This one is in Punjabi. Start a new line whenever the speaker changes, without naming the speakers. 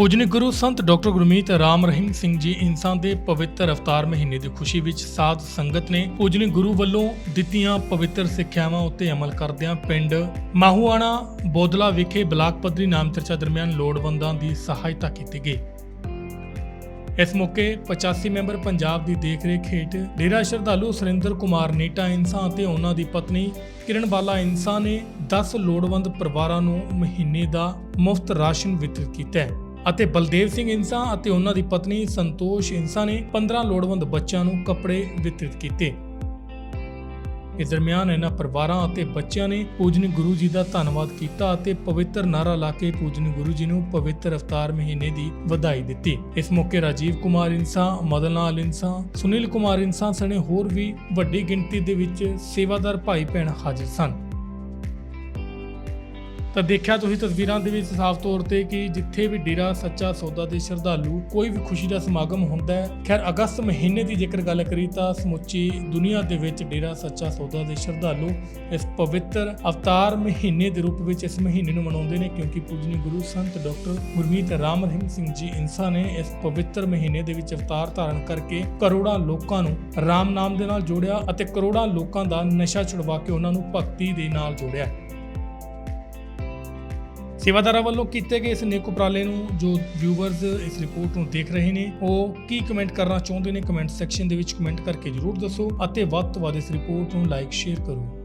ਪੂਜਨੀ ਗੁਰੂ ਸੰਤ ਡਾਕਟਰ ਗੁਰਮੀਤ ਰਾਮ ਰਹੀਮ ਸਿੰਘ ਜੀ ਇਨਸਾਨ ਦੇ ਪਵਿੱਤਰ ਅਵਤਾਰ ਮਹੀਨੇ ਦੀ ਖੁਸ਼ੀ ਵਿੱਚ ਸਾਧ ਸੰਗਤ ਨੇ ਪੂਜਨੀ ਗੁਰੂ ਵੱਲੋਂ ਦਿੱਤੀਆਂ ਪਵਿੱਤਰ ਸਿੱਖਿਆਵਾਂ ਉੱਤੇ ਅਮਲ ਕਰਦਿਆਂ ਪਿੰਡ ਮਾਹੂਆਣਾ ਬੋਦਲਾ ਵਿਖੇ ਬਲਾਕ ਪੱਧਰੀ ਨਾਮ ਚਰਚਾ ਦਰਮਿਆਨ ਲੋੜਵੰਦਾਂ ਦੀ ਸਹਾਇਤਾ ਕੀਤੀ ਗਈ। ਇਸ ਮੌਕੇ 85 ਮੈਂਬਰ ਪੰਜਾਬ ਦੀ ਦੇਖਰੇਖ ਹੇਠ ਡੇਰਾ ਸ਼ਰਧਾਲੂ ਸੁਰਿੰਦਰ ਕੁਮਾਰ ਨੀਟਾ ਇਨਸਾਨ ਅਤੇ ਉਹਨਾਂ ਦੀ ਪਤਨੀ ਕਿਰਨ ਬਾਲਾ ਇਨਸਾਨ ਨੇ 10 ਲੋੜਵੰਦ ਪਰਿਵਾਰਾਂ ਨੂੰ ਮਹੀਨੇ ਦਾ ਮੁਫਤ ਰਾਸ਼ਨ ਵਿਤਰਿਤ ਕੀਤਾ ਹੈ। ਅਤੇ ਬਲਦੇਵ ਸਿੰਘ ਇੰਸਾ ਅਤੇ ਉਹਨਾਂ ਦੀ ਪਤਨੀ ਸੰਤੋਸ਼ ਇੰਸਾ ਨੇ 15 ਲੋੜਵੰਦ ਬੱਚਿਆਂ ਨੂੰ ਕੱਪੜੇ ਵਿਤਰਿਤ ਕੀਤੇ। ਇਸ ਦਰਮਿਆਨ ਇਹਨਾਂ ਪਰਿਵਾਰਾਂ ਅਤੇ ਬੱਚਿਆਂ ਨੇ ਪੂਜਨ ਗੁਰੂ ਜੀ ਦਾ ਧੰਨਵਾਦ ਕੀਤਾ ਅਤੇ ਪਵਿੱਤਰ ਨਾਰਾ ਲਾ ਕੇ ਪੂਜਨ ਗੁਰੂ ਜੀ ਨੂੰ ਪਵਿੱਤਰ ਅਵਤਾਰ ਮਹੀਨੇ ਦੀ ਵਧਾਈ ਦਿੱਤੀ। ਇਸ ਮੌਕੇ ਰਾਜੀਵ ਕੁਮਾਰ ਇਨਸਾ ਮਦਨ ਲਾਲ ਇਨਸਾ, ਸੁਨੀਲ ਕੁਮਾਰ ਇਨਸਾ ਸਣੇ ਹੋਰ ਵੀ ਵੱਡੀ ਗਿਣਤੀ ਦੇ ਵਿੱਚ ਸੇਵਾਦਾਰ ਭਾਈ ਭੈਣ ਹਾਜ਼ਰ ਸਨ। ਤਾਂ ਦੇਖਿਆ ਤੁਸੀਂ ਤਸਵੀਰਾਂ ਦੇ ਵਿੱਚ ਸਾਫ਼ ਤੌਰ ਤੇ ਕਿ ਜਿੱਥੇ ਵੀ ਡੇਰਾ ਸੱਚਾ ਸੌਦਾ ਦੇ ਸ਼ਰਧਾਲੂ ਕੋਈ ਵੀ ਖੁਸ਼ੀ ਦਾ ਸਮਾਗਮ ਹੁੰਦਾ ਹੈ। ਖੈਰ, ਅਗਸਤ ਮਹੀਨੇ ਦੀ ਜੇਕਰ ਗੱਲ ਕਰੀ ਤਾਂ ਸਮੁੱਚੀ ਦੁਨੀਆ ਦੇ ਵਿੱਚ ਡੇਰਾ ਸੱਚਾ ਸੌਦਾ ਦੇ ਸ਼ਰਧਾਲੂ ਇਸ ਪਵਿੱਤਰ ਅਵਤਾਰ ਮਹੀਨੇ ਦੇ ਰੂਪ ਵਿੱਚ ਇਸ ਮਹੀਨੇ ਨੂੰ ਮਨਾਉਂਦੇ ਨੇ ਕਿਉਂਕਿ ਪੂਜਨੀ ਗੁਰੂ ਸੰਤ ਡਾਕਟਰ ਗੁਰਮੀਤ ਰਾਮ ਰਹੀਮ ਸਿੰਘ ਜੀ ਇਨਸਾ ਨੇ ਇਸ ਪਵਿੱਤਰ ਮਹੀਨੇ ਦੇ ਵਿੱਚ ਅਵਤਾਰ ਧਾਰਨ ਕਰਕੇ ਕਰੋੜਾਂ ਲੋਕਾਂ ਨੂੰ ਰਾਮ ਨਾਮ ਦੇ ਨਾਲ ਜੋੜਿਆ ਅਤੇ ਕਰੋੜਾਂ ਲੋਕਾਂ ਦਾ ਨਸ਼ਾ ਛੁਡਵਾ ਕੇ ਉਹਨਾਂ ਨੂੰ ਭਗਤੀ ਦੇ ਨਾਲ ਜੋੜਿਆ। ਸੇਵਾਦਾਰਾਂ ਵੱਲੋਂ ਕੀਤੇ ਗਏ ਇਸ ਨੇਕ ਉਪਰਾਲੇ ਨੂੰ ਜੋ ਵਿਊਵਰਸ ਇਸ ਰਿਪੋਰਟ ਨੂੰ ਦੇਖ ਰਹੇ ਨੇ, ਉਹ ਕੀ ਕਮੈਂਟ ਕਰਨਾ ਚਾਹੁੰਦੇ ਨੇ ਕਮੈਂਟ ਸੈਕਸ਼ਨ ਦੇ ਵਿੱਚ ਕਮੈਂਟ ਕਰਕੇ ਜਰੂਰ ਦੱਸੋ ਅਤੇ ਵੱਧ ਤੋਂ ਵੱਧ ਇਸ ਰਿਪੋਰਟ ਨੂੰ ਲਾਈਕ ਸ਼ੇਅਰ ਕਰੋ।